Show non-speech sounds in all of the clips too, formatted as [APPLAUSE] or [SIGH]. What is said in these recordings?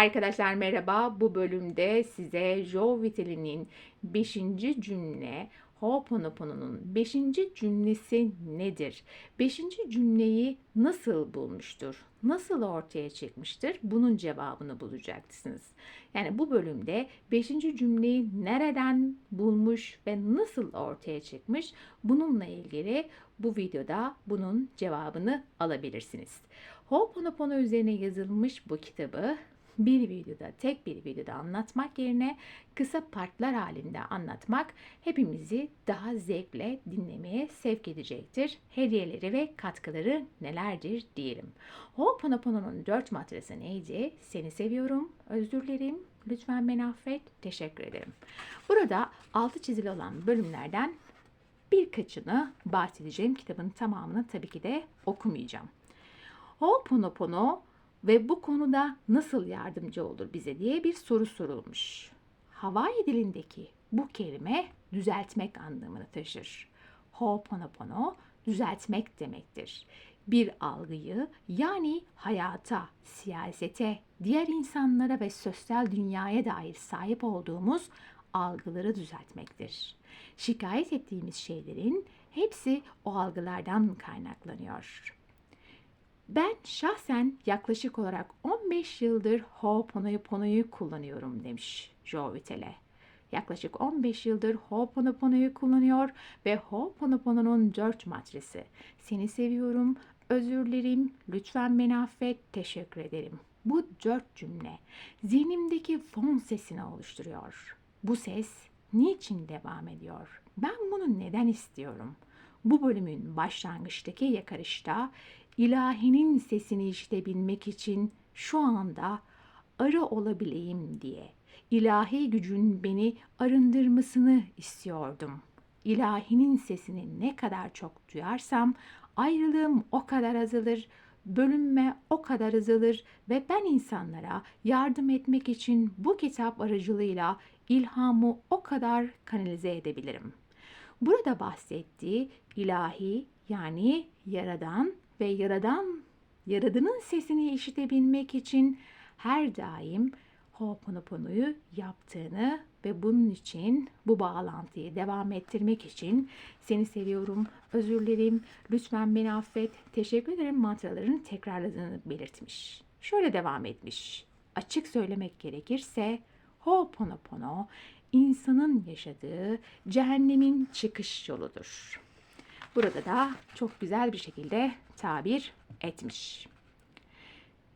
Arkadaşlar merhaba. Bu bölümde size Jo Vitale'nin 5. cümle Ho'oponopono'nun 5. cümlesi nedir? 5. cümleyi nasıl bulmuştur? Nasıl ortaya çıkmıştır? Bunun cevabını bulacaksınız. Yani bu bölümde 5. cümleyi nereden bulmuş ve nasıl ortaya çıkmış? Bununla ilgili bu videoda bunun cevabını alabilirsiniz. Ho'oponopono üzerine yazılmış bu kitabı bir videoda, tek bir videoda anlatmak yerine kısa partlar halinde anlatmak hepimizi daha zevkle dinlemeye sevk edecektir. Hediyeleri ve katkıları nelerdir diyelim. Ho'oponopono'nun dört matrası neydi? Seni seviyorum, özür dilerim, lütfen beni affet, teşekkür ederim. Burada altı çizili olan bölümlerden birkaçını bahsedeceğim. Kitabın tamamını tabii ki de okumayacağım. Ho'oponopono ve bu konuda nasıl yardımcı olur bize diye bir soru sorulmuş. Hawaii dilindeki bu kelime düzeltmek anlamını taşır. Ho'oponopono düzeltmek demektir. Bir algıyı yani hayata, siyasete, diğer insanlara ve sosyal dünyaya dair sahip olduğumuz algıları düzeltmektir. Şikayet ettiğimiz şeylerin hepsi o algılardan kaynaklanıyor. Ben şahsen yaklaşık olarak 15 yıldır Ho'oponopono'yu kullanıyorum demiş Joe Vitale. Yaklaşık 15 yıldır Ho'oponopono'yu kullanıyor ve Ho'oponopono'nun dört matresi. Seni seviyorum, özür dilerim, lütfen beni affet, teşekkür ederim. Bu dört cümle zihnimdeki fon sesini oluşturuyor. Bu ses niçin devam ediyor? Ben bunu neden istiyorum? Bu bölümün başlangıçtaki yakarışta ilahinin sesini işitebilmek için şu anda arı olabileyim diye ilahi gücün beni arındırmasını istiyordum. İlahinin sesini ne kadar çok duyarsam ayrılığım o kadar azalır, bölünme o kadar azalır ve ben insanlara yardım etmek için bu kitap aracılığıyla ilhamı o kadar kanalize edebilirim. Burada bahsettiği ilahi yani yaradan ve yaradan yaradının sesini işitebilmek için her daim Ho'oponopono'yu yaptığını ve bunun için bu bağlantıyı devam ettirmek için seni seviyorum, özür dilerim, lütfen beni affet, teşekkür ederim mantralarını tekrarladığını belirtmiş. Şöyle devam etmiş. Açık söylemek gerekirse Ho'oponopono insanın yaşadığı cehennemin çıkış yoludur. Burada da çok güzel bir şekilde tabir etmiş.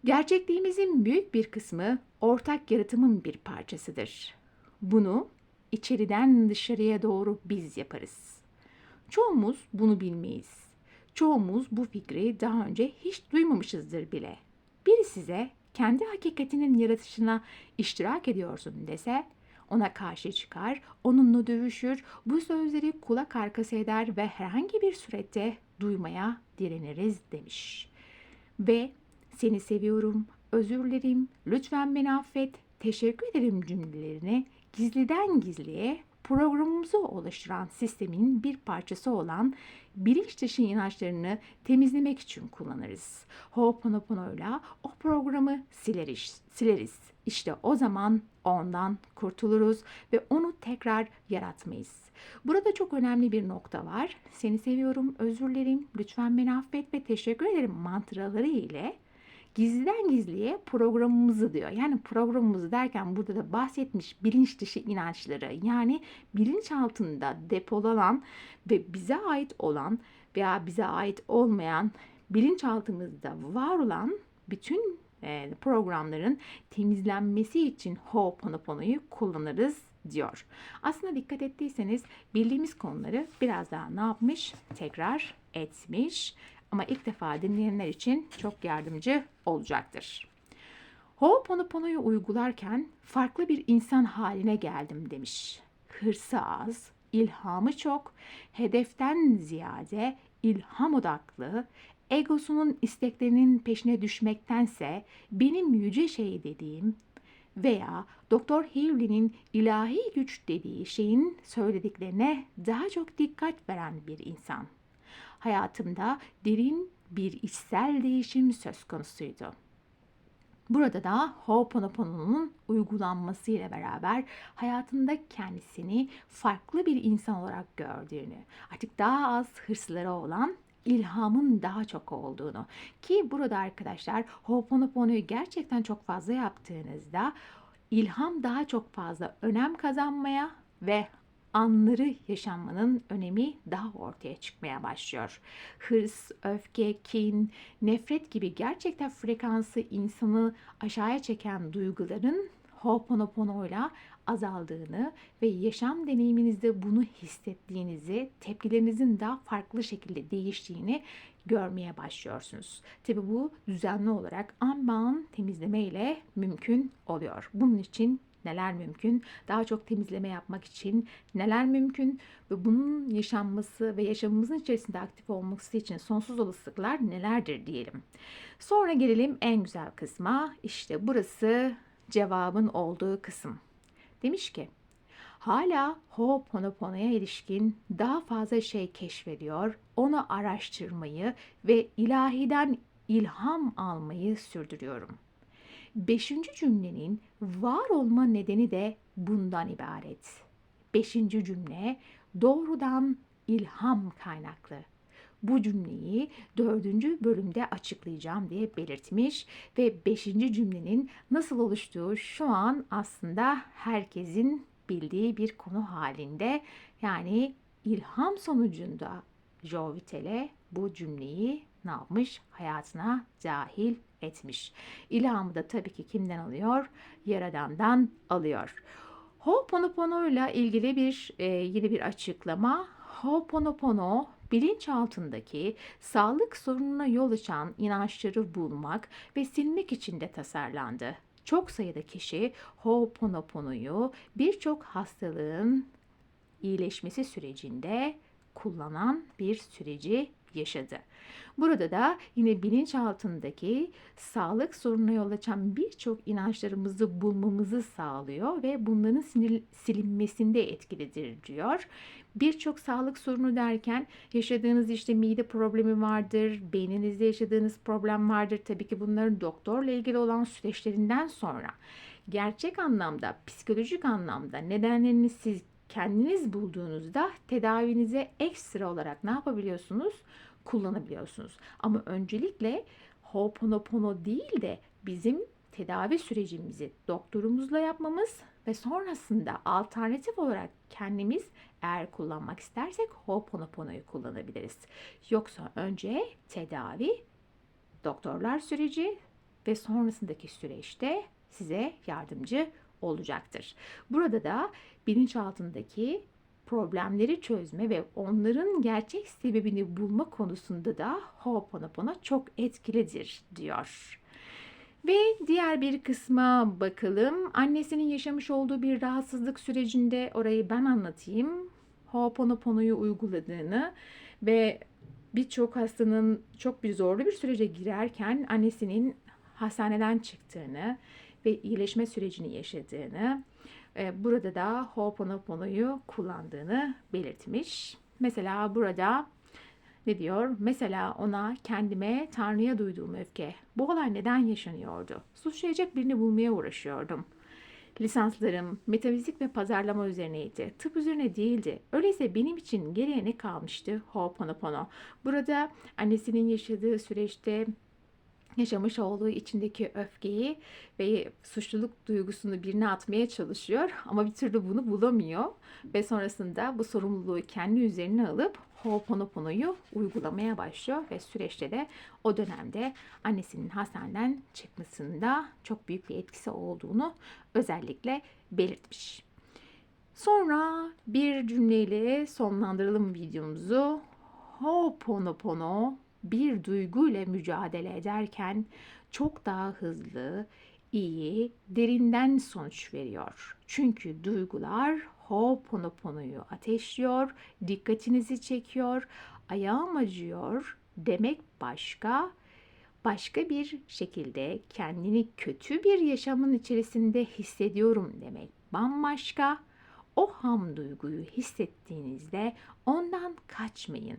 Gerçekliğimizin büyük bir kısmı ortak yaratımın bir parçasıdır. Bunu içeriden dışarıya doğru biz yaparız. Çoğumuz bunu bilmeyiz. Çoğumuz bu fikri daha önce hiç duymamışızdır bile. Biri size kendi hakikatinin yaratışına iştirak ediyorsun dese ona karşı çıkar, onunla dövüşür, bu sözleri kulak arkası eder ve herhangi bir surette duymaya direniriz demiş. Ve seni seviyorum, özür dilerim, lütfen beni affet, teşekkür ederim cümlelerini gizliden gizliye programımızı oluşturan sistemin bir parçası olan bilinç dışı inançlarını temizlemek için kullanırız. Ho'oponopono'yla o programı sileriz. sileriz. İşte o zaman ondan kurtuluruz ve onu tekrar yaratmayız. Burada çok önemli bir nokta var. Seni seviyorum, özür dilerim, lütfen beni affet ve teşekkür ederim mantraları ile gizliden gizliye programımızı diyor. Yani programımızı derken burada da bahsetmiş bilinç dışı inançları yani bilinç altında depolanan ve bize ait olan veya bize ait olmayan bilinçaltımızda var olan bütün programların temizlenmesi için Ho'oponopono'yu kullanırız diyor. Aslında dikkat ettiyseniz bildiğimiz konuları biraz daha ne yapmış? Tekrar etmiş. Ama ilk defa dinleyenler için çok yardımcı olacaktır. Ho'oponopono'yu uygularken farklı bir insan haline geldim demiş. Hırsı az, ilhamı çok, hedeften ziyade ilham odaklı, egosunun isteklerinin peşine düşmektense benim yüce şey dediğim veya Doktor Hewley'nin ilahi güç dediği şeyin söylediklerine daha çok dikkat veren bir insan. Hayatımda derin bir içsel değişim söz konusuydu. Burada da Ho'oponopono'nun uygulanması ile beraber hayatında kendisini farklı bir insan olarak gördüğünü, artık daha az hırsları olan ilhamın daha çok olduğunu ki burada arkadaşlar Ho'oponopono'yu gerçekten çok fazla yaptığınızda ilham daha çok fazla önem kazanmaya ve anları yaşanmanın önemi daha ortaya çıkmaya başlıyor. Hırs, öfke, kin, nefret gibi gerçekten frekansı insanı aşağıya çeken duyguların Ho'oponopono'yla azaldığını ve yaşam deneyiminizde bunu hissettiğinizi, tepkilerinizin daha farklı şekilde değiştiğini görmeye başlıyorsunuz. Tabi bu düzenli olarak an temizleme ile mümkün oluyor. Bunun için neler mümkün? Daha çok temizleme yapmak için neler mümkün? Ve bunun yaşanması ve yaşamımızın içerisinde aktif olması için sonsuz olasılıklar nelerdir diyelim. Sonra gelelim en güzel kısma. İşte burası cevabın olduğu kısım. Demiş ki hala Ho'oponopono'ya ilişkin daha fazla şey keşfediyor, onu araştırmayı ve ilahiden ilham almayı sürdürüyorum. Beşinci cümlenin var olma nedeni de bundan ibaret. Beşinci cümle doğrudan ilham kaynaklı. Bu cümleyi dördüncü bölümde açıklayacağım diye belirtmiş ve beşinci cümlenin nasıl oluştuğu şu an aslında herkesin bildiği bir konu halinde. Yani ilham sonucunda Joe Vitale bu cümleyi ne yapmış? Hayatına dahil etmiş. İlhamı da tabii ki kimden alıyor? Yaradan'dan alıyor. Ho'oponopono ile ilgili bir e, yeni bir açıklama. Ho'oponopono bilinçaltındaki sağlık sorununa yol açan inançları bulmak ve silmek için de tasarlandı. Çok sayıda kişi Ho'oponopono'yu birçok hastalığın iyileşmesi sürecinde kullanan bir süreci yaşadı. Burada da yine bilinçaltındaki sağlık sorununa yol açan birçok inançlarımızı bulmamızı sağlıyor ve bunların silinmesinde etkilidir diyor. Birçok sağlık sorunu derken yaşadığınız işte mide problemi vardır, beyninizde yaşadığınız problem vardır. Tabii ki bunların doktorla ilgili olan süreçlerinden sonra gerçek anlamda, psikolojik anlamda nedenlerini siz kendiniz bulduğunuzda tedavinize ekstra olarak ne yapabiliyorsunuz? Kullanabiliyorsunuz. Ama öncelikle Ho'oponopono değil de bizim tedavi sürecimizi doktorumuzla yapmamız ve sonrasında alternatif olarak kendimiz eğer kullanmak istersek Ho'oponopono'yu kullanabiliriz. Yoksa önce tedavi, doktorlar süreci ve sonrasındaki süreçte size yardımcı olacaktır. Burada da bilinçaltındaki problemleri çözme ve onların gerçek sebebini bulma konusunda da Ho'oponopono çok etkilidir diyor. Ve diğer bir kısma bakalım. Annesinin yaşamış olduğu bir rahatsızlık sürecinde orayı ben anlatayım. Ho'oponopono'yu uyguladığını ve birçok hastanın çok bir zorlu bir sürece girerken annesinin hastaneden çıktığını ve iyileşme sürecini yaşadığını, e, burada da Ho'oponopono'yu kullandığını belirtmiş. Mesela burada ne diyor? Mesela ona kendime Tanrı'ya duyduğum öfke. Bu olay neden yaşanıyordu? Suçlayacak birini bulmaya uğraşıyordum. Lisanslarım metafizik ve pazarlama üzerineydi. Tıp üzerine değildi. Öyleyse benim için geriye ne kalmıştı? Ho'oponopono. Burada annesinin yaşadığı süreçte yaşamış olduğu içindeki öfkeyi ve suçluluk duygusunu birine atmaya çalışıyor [LAUGHS] ama bir türlü bunu bulamıyor ve sonrasında bu sorumluluğu kendi üzerine alıp Ho'oponopono'yu uygulamaya başlıyor ve süreçte de o dönemde annesinin hastaneden çıkmasında çok büyük bir etkisi olduğunu özellikle belirtmiş. Sonra bir cümleyle sonlandıralım videomuzu. Ho'oponopono bir duyguyla mücadele ederken çok daha hızlı, iyi, derinden sonuç veriyor. Çünkü duygular Ho'oponopono'yu ateşliyor, dikkatinizi çekiyor, ayağım acıyor demek başka, başka bir şekilde kendini kötü bir yaşamın içerisinde hissediyorum demek bambaşka. O ham duyguyu hissettiğinizde ondan kaçmayın.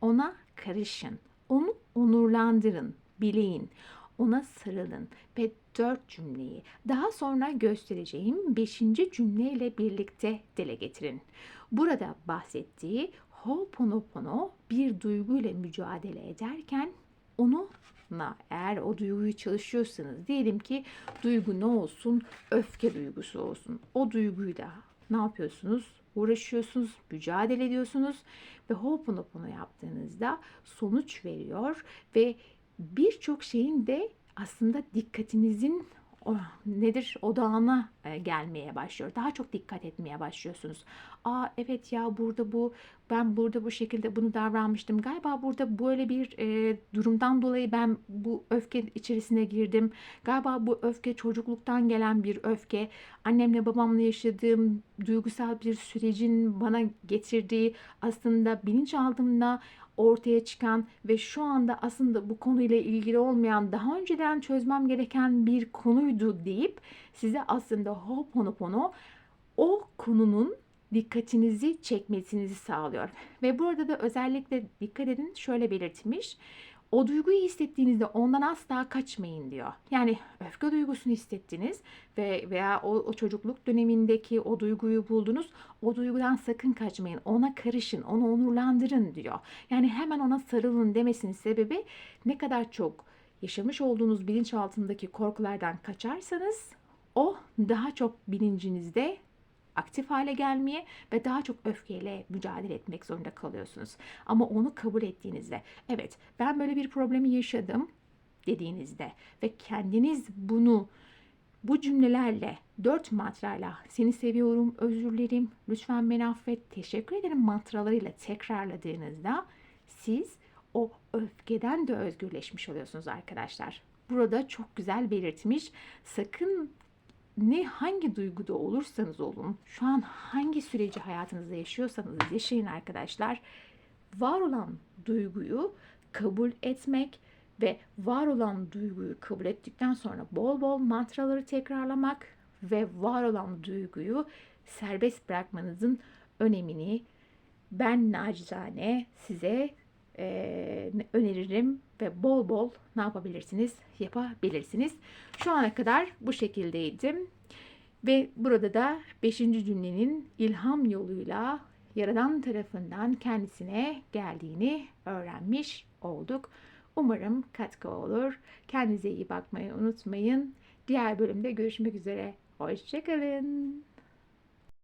Ona karışın. Onu onurlandırın, bileyin. ona sarılın ve dört cümleyi daha sonra göstereceğim beşinci cümleyle birlikte dile getirin. Burada bahsettiği Ho'oponopono bir duyguyla mücadele ederken onunla eğer o duyguyu çalışıyorsanız diyelim ki duygu ne olsun? Öfke duygusu olsun. O duyguyu da ne yapıyorsunuz? Uğraşıyorsunuz, mücadele ediyorsunuz ve Ho'oponopono yaptığınızda sonuç veriyor ve birçok şeyin de aslında dikkatinizin o, nedir odağına e, gelmeye başlıyor. Daha çok dikkat etmeye başlıyorsunuz. Aa evet ya burada bu ben burada bu şekilde bunu davranmıştım. Galiba burada böyle bir e, durumdan dolayı ben bu öfke içerisine girdim. Galiba bu öfke çocukluktan gelen bir öfke. Annemle babamla yaşadığım duygusal bir sürecin bana getirdiği aslında bilinçaltımda ortaya çıkan ve şu anda aslında bu konuyla ilgili olmayan daha önceden çözmem gereken bir konuydu deyip size aslında Ho'oponopono o konunun dikkatinizi çekmesinizi sağlıyor. Ve burada da özellikle dikkat edin şöyle belirtmiş. O duyguyu hissettiğinizde ondan asla kaçmayın diyor. Yani öfke duygusunu hissettiniz ve veya o, o çocukluk dönemindeki o duyguyu buldunuz. O duygudan sakın kaçmayın. Ona karışın, onu onurlandırın diyor. Yani hemen ona sarılın demesinin sebebi ne kadar çok yaşamış olduğunuz bilinçaltındaki korkulardan kaçarsanız o daha çok bilincinizde aktif hale gelmeye ve daha çok öfkeyle mücadele etmek zorunda kalıyorsunuz. Ama onu kabul ettiğinizde, evet ben böyle bir problemi yaşadım dediğinizde ve kendiniz bunu bu cümlelerle, dört mantrayla seni seviyorum, özür dilerim, lütfen beni affet, teşekkür ederim mantralarıyla tekrarladığınızda siz o öfkeden de özgürleşmiş oluyorsunuz arkadaşlar. Burada çok güzel belirtmiş. Sakın ne hangi duyguda olursanız olun, şu an hangi süreci hayatınızda yaşıyorsanız yaşayın arkadaşlar. Var olan duyguyu kabul etmek ve var olan duyguyu kabul ettikten sonra bol bol mantraları tekrarlamak ve var olan duyguyu serbest bırakmanızın önemini ben nacizane size e, öneririm ve bol bol ne yapabilirsiniz? Yapabilirsiniz. Şu ana kadar bu şekildeydim. Ve burada da 5. cümlenin ilham yoluyla Yaradan tarafından kendisine geldiğini öğrenmiş olduk. Umarım katkı olur. Kendinize iyi bakmayı unutmayın. Diğer bölümde görüşmek üzere. Hoşçakalın.